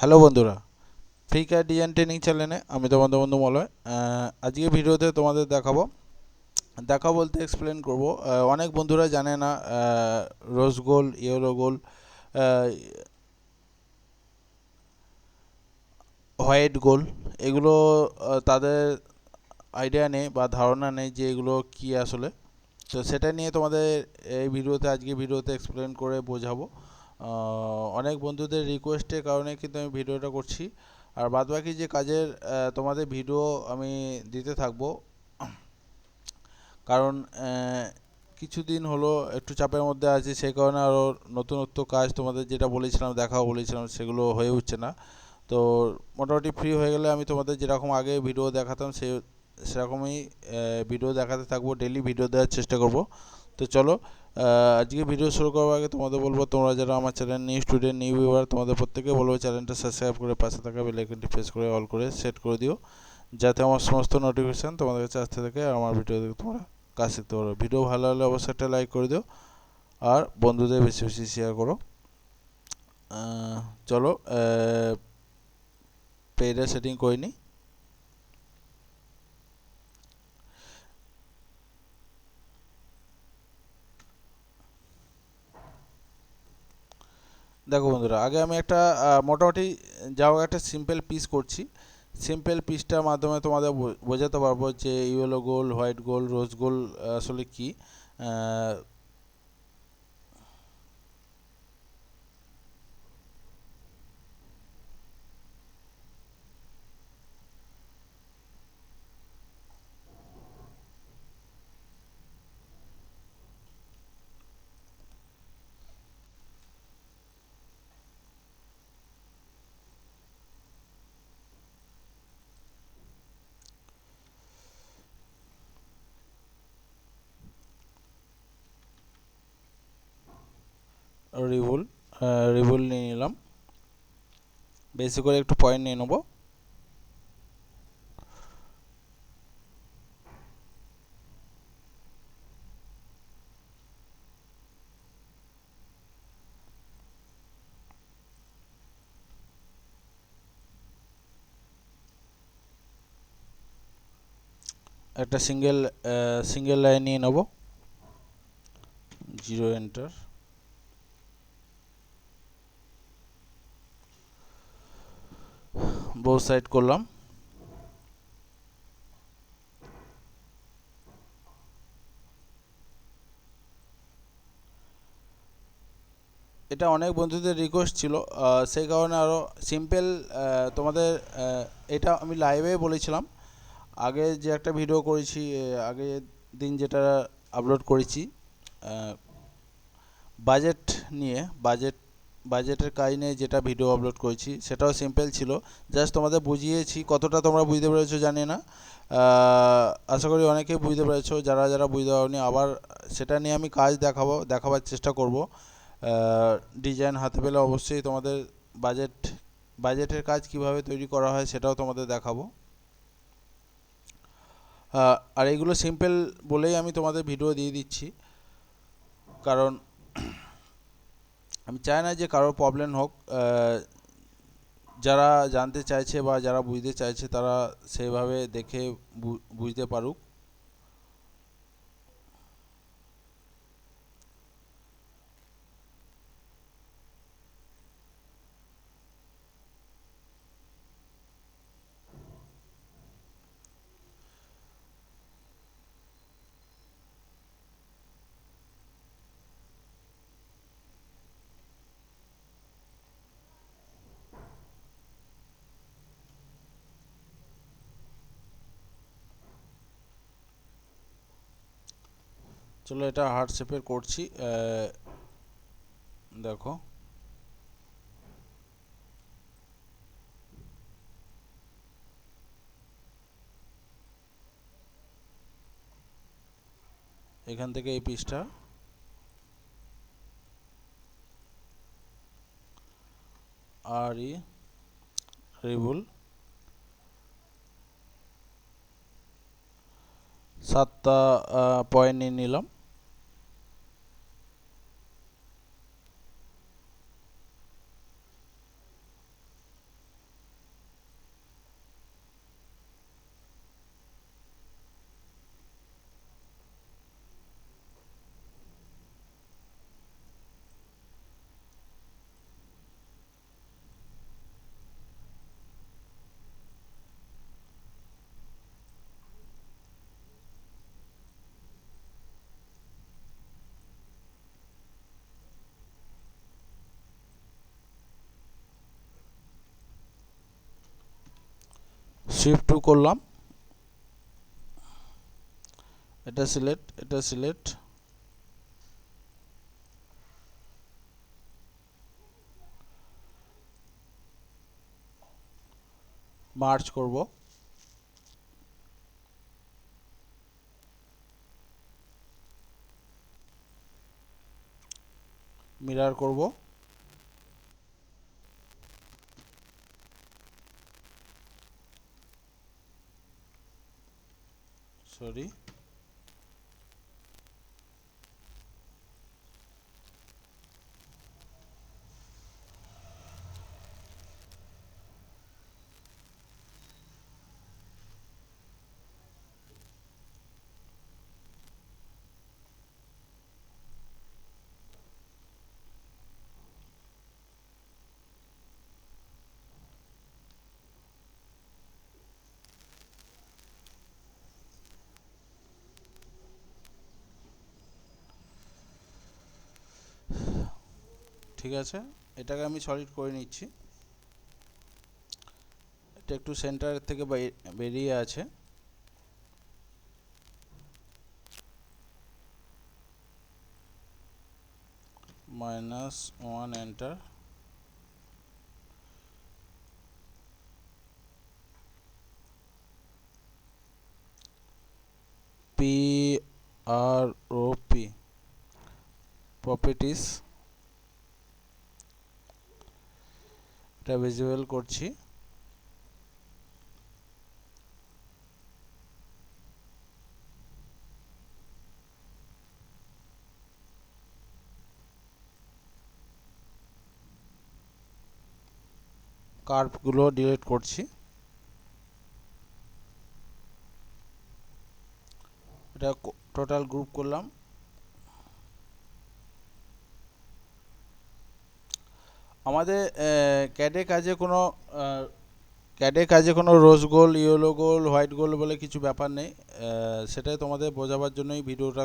Hello বন্ধুরা free কার design training চ্যানেলে আমি তোমাদের বন্ধু মলয়। আজকে ভিডিওতে তোমাদের দেখাবো, দেখা বলতে এক্সপ্লেন করব। অনেক বন্ধুরা জানে না রোজ গোল ইয়েলো গোল হোয়াইট গোল এগুলো তাদের আইডিয়া নেই বা ধারণা নেই যে এগুলো কী আসলে। তো সেটা নিয়ে তোমাদের এই ভিডিওতে, আজকে ভিডিওতে এক্সপ্লেন করে বোঝাবো। অনেক বন্ধুদের রিকোয়েস্টের কারণে কিন্তু আমি ভিডিওটা করছি। আর বাদবাকি যে কাজের তোমাদের ভিডিও আমি দিতে থাকব। কারণ কিছুদিন হলো একটু চাপের মধ্যে আছি সেই কারণে আরও নতুনত্ব কাজ তোমাদের যেটা বলেছিলাম, দেখাও বলেছিলাম, সেগুলো হয়ে উঠছে না। তো মোটামুটি ফ্রি হয়ে গেলে আমি তোমাদের যেরকম আগে ভিডিও দেখাতাম, সে, সেরকমই ভিডিও দেখাতে থাকব ডেলি ভিডিও দেওয়ার চেষ্টা করব। তো চলো আজকে ভিডিও শুরু করার আগে তোমাদের বলব, তোমরা যারা আমার channel new student new viewer তোমাদের প্রত্যেকে বলব চ্যানেলটা সাবস্ক্রাইব করে পাশে থাকা বেল আইকনটি প্রেস করে অল করে সেট করে দিও, যাতে আমার সমস্ত নোটিফিকেশান তোমাদের কাছে আসতে থাকে আর আমার ভিডিও দেখে তোমরা কাজ শিখতে পারো। ভিডিও ভালো হলে অবশ্যই একটা লাইক করে দিও আর বন্ধুদের বেশি বেশি শেয়ার করো। চলো পেজে সেটিং করে নিই দেখো বন্ধুরা, আগে আমি একটা মোটামুটি যাও একটা সিম্পল পিস করছি। সিম্পল পিসটার মাধ্যমে তোমাদের বোঝাতে পারব যে ইয়েলো গোল হোয়াইট গোল রোজ গোল আসলে কি। রিভুল রিভুল নিয়ে নিলাম। বেশি করে একটু পয়েন্ট নিয়ে নেব। একটা সিঙ্গেল সিঙ্গেল লাইন নিয়ে নেব। জিরো এন্টার বউ সাইড করলাম। এটা অনেক বন্ধুদের রিকোয়েস্ট ছিল। সেই কারণে আরও সিম্পল তোমাদের এটা আমি লাইভে বলেছিলাম। আগে যে একটা ভিডিও করেছি আগে দিন যেটা আপলোড করেছি বাজেট নিয়ে বাজেট বাজেটের কাজ নিয়ে যেটা ভিডিও আপলোড করেছি, সেটাও সিম্পল ছিল। জাস্ট তোমাদের বুঝিয়েছি, কতটা তোমরা বুঝতে পেরেছ জানি না। আশা করি অনেকেই বুঝতে পেরেছ, যারা যারা বুঝতে পারোনি, আবার সেটা নিয়ে আমি কাজ দেখাবো, দেখাবার চেষ্টা করব। ডিজাইন হাতে পেলে অবশ্যই তোমাদের বাজেট বাজেটের কাজ কীভাবে তৈরি করা হয় সেটাও তোমাদের দেখাবো। আর এগুলো সিম্পল বলেই আমি তোমাদের ভিডিও দিয়ে দিচ্ছি। কারণ আমি চাই না যে কারোর প্রবলেম হোক যারা জানতে চাইছে বা যারা বুঝতে চাইছে তারা সেভাবে দেখে বুঝতে পারুক। চলো এটা হার্ট শেপের করছি দেখো। এখান থেকে এই পিসটা আর ই, রিবুল। সাতটা পয়েন্ট নিয়ে নিলাম। শিফট টু করলাম। এটা সিলেক্ট এটা সিলেক্ট মার্চ করব। মিরার করব। সরি। ঠিক আছে? এটাকে আমি সলিড করে নিচ্ছি। এটা একটু সেন্টারের থেকে বেরিয়ে আছে। Minus one enter P R O P properties এটা ভিজুয়াল করছি। কার্ভগুলো ডিলিট করছি। এটা টোটাল গ্রুপ করলাম। আমাদের ক্যাডে কাজে কোনো ক্যাডে কাজে কোনো রোজ গোল ইয়েলো গোল হোয়াইট গোল বলে কিছু ব্যাপার নেই। সেটাই তোমাদের বোঝাবার জন্যই ভিডিওটা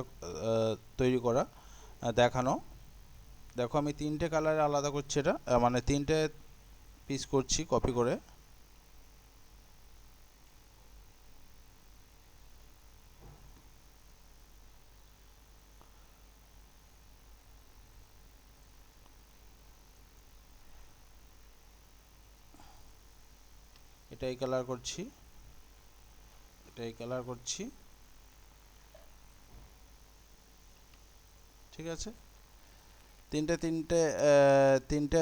তৈরি করা দেখানো। দেখো আমি তিনটে কালারে আলাদা করছি এটা মানে তিনটে পিস করছি কপি করে। এটাই কালার করছি। এটাই কালার করছি। ঠিক আছে? তিনটে তিনটে তিনটে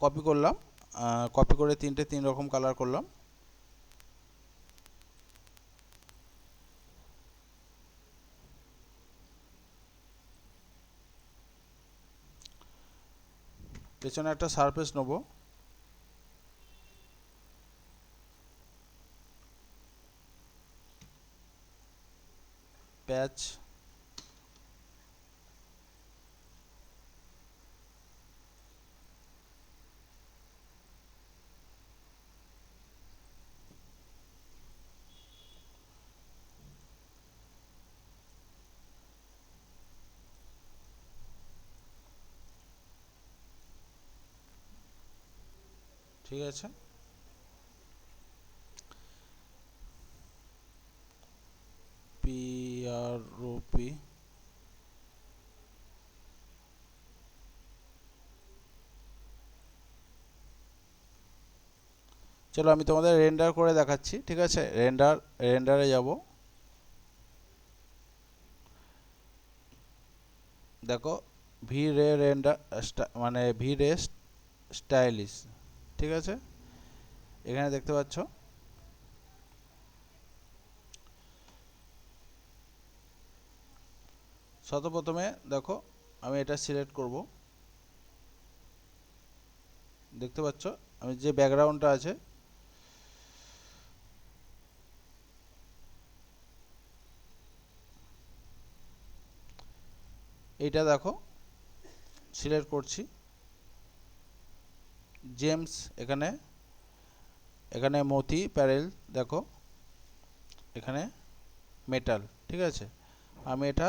কপি করলাম। কপি করে তিনটে তিন রকম কালার করলাম। পেছনে একটা সারফেস নেব। প্যাচ ঠিক আছে পি আর ও পি চলো আমি তোমাদের রেন্ডার করে দেখাচ্ছি, ঠিক আছে? রেন্ডার রেন্ডারে যাব। দেখো ভি রে রেন্ডার মানে ভি রে স্টাইলিশ ঠিক আছে? এখানে দেখতে পাচ্ছ? সর্বপ্রথমে দেখো, আমি এটা সিলেক্ট করব। দেখতে পাচ্ছ? আমি যে ব্যাকগ্রাউন্ডটা আছে, এইটা দেখো সিলেক্ট করছি। জেমস এখানে এখানে মতি প্যারেল দেখো, এখানে মেটাল ঠিক আছে? আমি এটা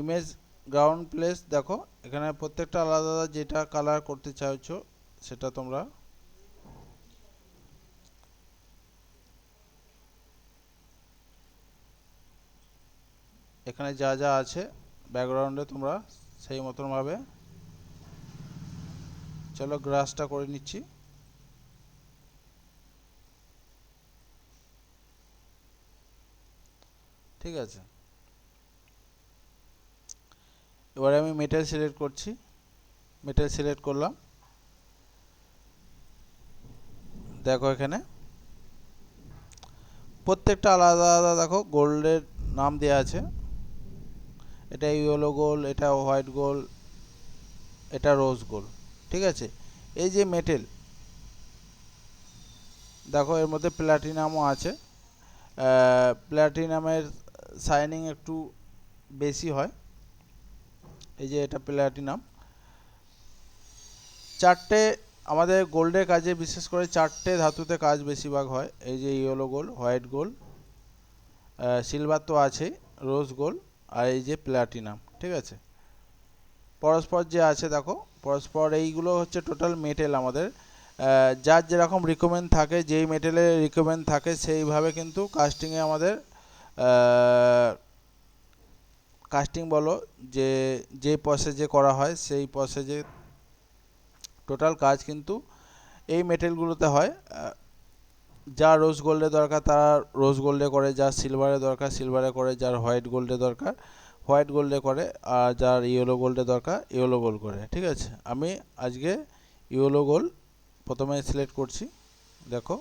ইমেজ গ্রাউন্ড প্লেস দেখো, এখানে প্রত্যেকটা আলাদা আলাদা যেটা কালার করতে চাইছো, সেটা তোমরা এখানে যা যা আছে ব্যাকগ্রাউন্ডে তোমরা সেই মতনভাবে চলো গ্রাসটা করে নিচ্ছি। ঠিক আছে? এবারে আমি মেটেল সিলেক্ট করছি। মেটেল সিলেক্ট করলাম। দেখো এখানে। প্রত্যেকটা আলাদা আলাদা, দেখো গোল্ডের নাম দেওয়া আছে। এটা ইয়েলো গোল্ড এটা হোয়াইট গোল্ড এটা রোজ গোল্ড ঠিক আছে? এই যে মেটেল দেখো, এর মধ্যে প্ল্যাটিনামও আছে। প্ল্যাটিনামের শাইনিং একটু বেশি হয়। এই যে এটা প্ল্যাটিনাম চারটে আমাদের গোল্ডের কাজে বিশেষ করে চারটে ধাতুতে কাজ বেশিরভাগ হয়। এই যে yellow gold white gold silver তো আছেই রোজ গোল্ড আর এই যে প্ল্যাটিনাম ঠিক আছে? পরস্পর যে আছে দেখো, পরস্পর এইগুলো হচ্ছে টোটাল মেটেল আমাদের। যার যেরকম রিকমেন্ড থাকে, যেই মেটেলের রিকমেন্ড থাকে, সেইভাবে কিন্তু কাস্টিংয়ে আমাদের কাস্টিং বলো, যে যে প্রসেসে করা হয়, সেই প্রসেসে টোটাল কাজ কিন্তু এই মেটেলগুলোতে হয়। যা রোজ গোল্ডে দরকার তারা রোজ গোল্ডে করে যার সিলভারে দরকার সিলভারে করে যার হোয়াইট গোল্ডে দরকার হোয়াইট গোল্ডে করে, আর যার ইয়েলো গোল্ডে দরকার ইয়েলো গোল্ড করে, ঠিক আছে? আমি আজকে ইয়েলো গোল্ড প্রথমে সিলেক্ট করছি, দেখো।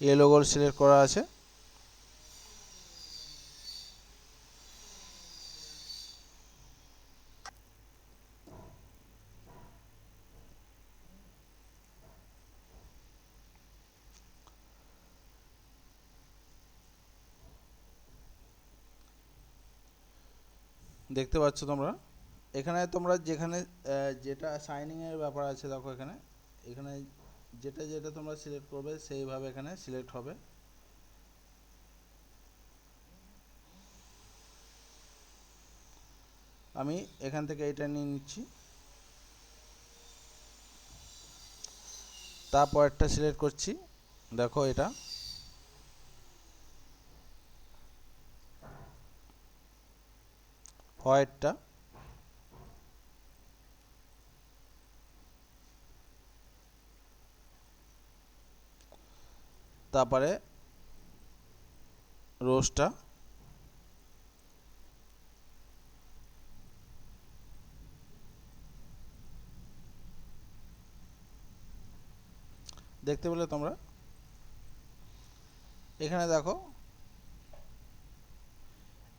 ইয়েলো গোল্ড সিলেক্ট করা আছে। দেখতে পাচ্ছ তোমরা? এখানে তোমরা যেখানে যেটা শাইনিং এর ব্যাপার আছে দেখো এখানে। এখানে যেটা যেটা তোমরা সিলেক্ট করবে সেইভাবে এখানে সিলেক্ট হবে। আমি এখান থেকে এটা নিয়ে নিচ্ছি। তারপরটা সিলেক্ট করছি। দেখো এটা। হোয়াইটটা তারপরে রোজটা দেখতে পেলে তোমরা? এখানে দেখো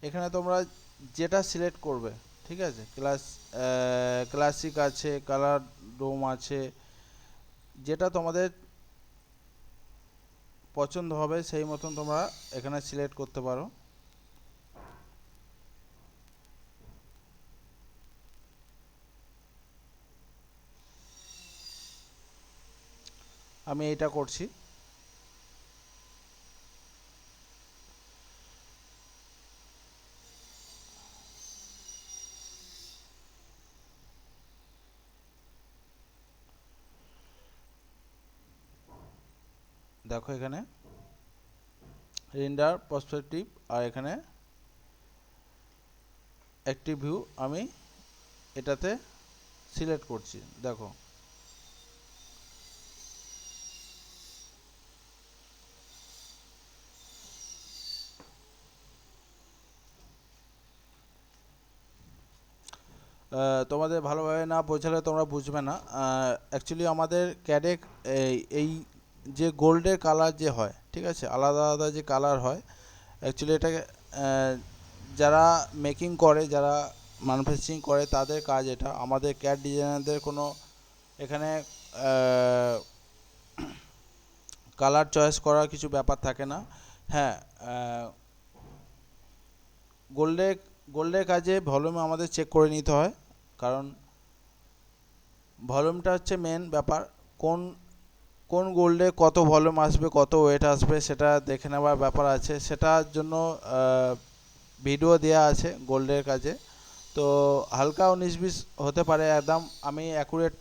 এখানে তোমরা যেটা সিলেক্ট করবে, ঠিক আছে? ক্লাস ক্লাসিক আছে কালার ডোম আছে, যেটা তোমাদের পছন্দ হবে, সেই মতন তোমরা এখানে সিলেক্ট করতে পারো। আমি এইটা করছি। দেখো এখানে। রেন্ডার পার্সপেক্টিভ আর এখানে অ্যাক্টিভ ভিউ আমি এটাতে সিলেক্ট করছি। দেখো। তোমাদের ভালোভাবে না বোঝালে তোমরা বুঝবে না। অ্যাকচুয়ালি আমাদের ক্যাডে এই এই যে গোল্ডের কালার যে হয়, ঠিক আছে? আলাদা আলাদা যে কালার হয় অ্যাকচুয়ালি এটাকে যারা মেকিং করে, যারা ম্যানুফ্যাকচারিং করে, তাদের কাজ এটা। আমাদের ক্যাড ডিজাইনারদের কোনো এখানে কালার চয়েস করার কিছু ব্যাপার থাকে না। হ্যাঁ গোল্ডের গোল্ডের কাজে ভলিউম আমাদের চেক করে নিতে হয়। কারণ ভলিউমটা হচ্ছে মেন ব্যাপার। কোন কোন গোল্ডে কত ভলিউম আসবে, কত ওয়েট আসবে সেটা দেখে নেওয়ার ব্যাপার আছে। সেটার জন্য ভিডিও দেওয়া আছে গোল্ডের কাজে। তো হালকা উনিশ বিশ হতে পারে, একদম আমি অ্যাকুরেট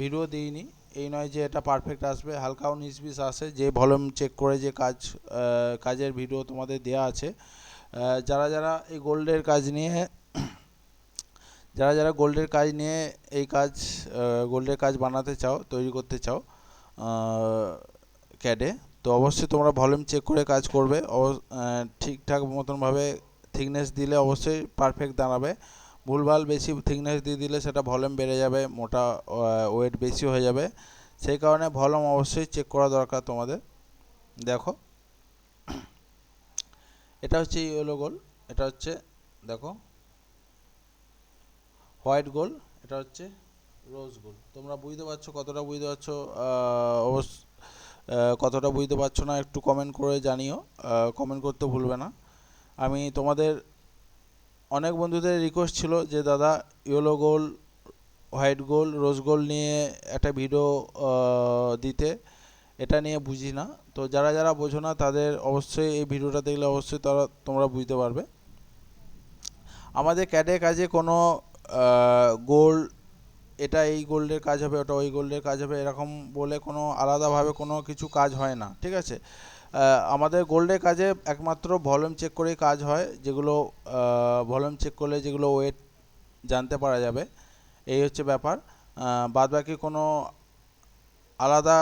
ভিডিও দিইনি। এই নয় যে এটা পারফেক্ট আসবে, হালকা উনিশ বিশ আসে, যে ভলিউম চেক করে যে কাজ কাজের ভিডিও তোমাদের দেওয়া আছে। যারা যারা এই গোল্ডের কাজ নিয়ে, যারা যারা গোল্ডের কাজ নিয়ে এই কাজ গোল্ডের কাজ বানাতে চাও, তৈরি করতে চাও ক্যাডে। তো অবশ্যই তোমরা ভলিউম চেক করে কাজ করবে। ঠিকঠাক মতনভাবে থিকনেস দিলে অবশ্যই পারফেক্ট দাঁড়াবে। ভুলভাল বেশি থিকনেস দিয়ে দিলে সেটা ভলিউম বেড়ে যাবে, মোটা ওয়েট বেশি হয়ে যাবে। সেই কারণে ভলিউম অবশ্যই চেক করা দরকার তোমাদের। দেখো। এটা হচ্ছে ইয়েলো গোল এটা হচ্ছে, দেখো। হোয়াইট গোল এটা হচ্ছে রোজ গোল তোমরা বুঝতে পারছ কতটা বুঝতে পারছ অবশ্য কতটা বুঝতে পারছ না একটু কমেন্ট করে জানিও কমেন্ট করতে ভুলবে না। আমি তোমাদের, অনেক বন্ধুদের রিকোয়েস্ট ছিল যে, দাদা ইয়েলো গোল হোয়াইট গোল রোজ গোল নিয়ে একটা ভিডিও দিতে। এটা নিয়ে বুঝি না। তো যারা যারা বোঝো না, তাদের অবশ্যই এই ভিডিওটা দেখলে অবশ্যই তারা, তোমরা বুঝতে পারবে। আমাদের ক্যাডে কাজে কোনো গোল্ড এটা এই গোল্ডের কাজ হবে, ওটা ওই গোল্ডের কাজ হবে, এরকম বলে কোনো আলাদাভাবে কোনো কিছু কাজ হয় না, ঠিক আছে? আমাদের গোল্ডের কাজে একমাত্র ভলিউম চেক করেই কাজ হয়, যেগুলো ভলিউম চেক করলে যেগুলো ওয়েট জানতে পারা যাবে, এই হচ্ছে ব্যাপার। বাদ বাকি কোনো আলাদা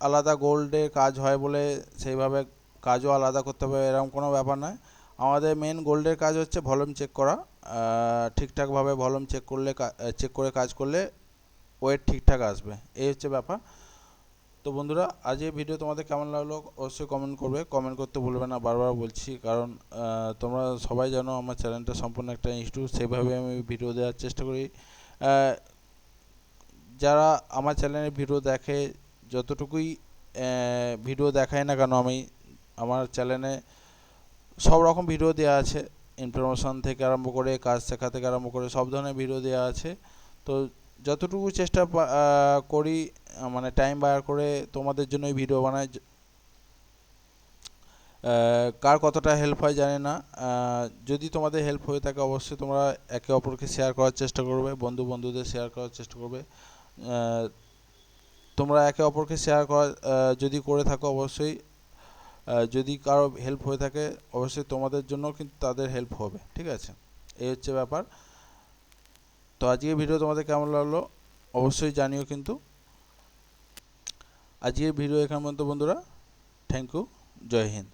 আলাদা গোল্ডের কাজ হয় বলে সেইভাবে কাজও আলাদা করতে হবে, এরকম কোনো ব্যাপার নয়। আমাদের মেন গোল্ডের কাজ হচ্ছে ভলিউম চেক করা ঠিকঠাকভাবে ভলিউম চেক করলে চেক করে কাজ করলে ওয়েট ঠিকঠাক আসবে। এই হচ্ছে ব্যাপার। তো বন্ধুরা, আজ এই ভিডিও তোমাদের কেমন লাগল অবশ্যই কমেন্ট করবে। কমেন্ট করতে ভুলবে না, বারবার বলছি, কারণ তোমরা সবাই জানো আমার চ্যানেলটা সম্পূর্ণ একটা ইনস্টিটিউট সেভাবে আমি ভিডিও দেওয়ার চেষ্টা করি। যারা আমার চ্যানেলে ভিডিও দেখে, যতটুকুই ভিডিও দেখায় না কেন আমি, আমার চ্যানেলে সব রকম ভিডিও দেওয়া আছে। ইনফরমেশন থেকে আরম্ভ করে কাজ শেখা থেকে আরম্ভ করে সব ধরনের ভিডিও দেওয়া আছে। তো যতটুকু চেষ্টা করি মানে টাইম বার করে তোমাদের জন্যই ভিডিও বানাই কার কতটা হেল্প হয় জানি না। যদি তোমাদের হেল্প হয়ে থাকে অবশ্যই তোমরা একে অপরকে শেয়ার করার চেষ্টা করবে, বন্ধু বন্ধুদের শেয়ার করার চেষ্টা করবে। তোমরা একে অপরকে শেয়ার করা যদি করে থাকো অবশ্যই। যদি কারও হেল্প হয়ে থাকে, অবশ্যই তোমাদের জন্য কিন্তু তাদের হেল্প হবে, ঠিক আছে? এই হচ্ছে ব্যাপার। তো আজকের ভিডিও তোমাদের কেমন লাগল, অবশ্যই জানিও কিন্তু। আজকের ভিডিও এখান পর্যন্ত বন্ধুরা থ্যাংক ইউ জয় হিন্দ।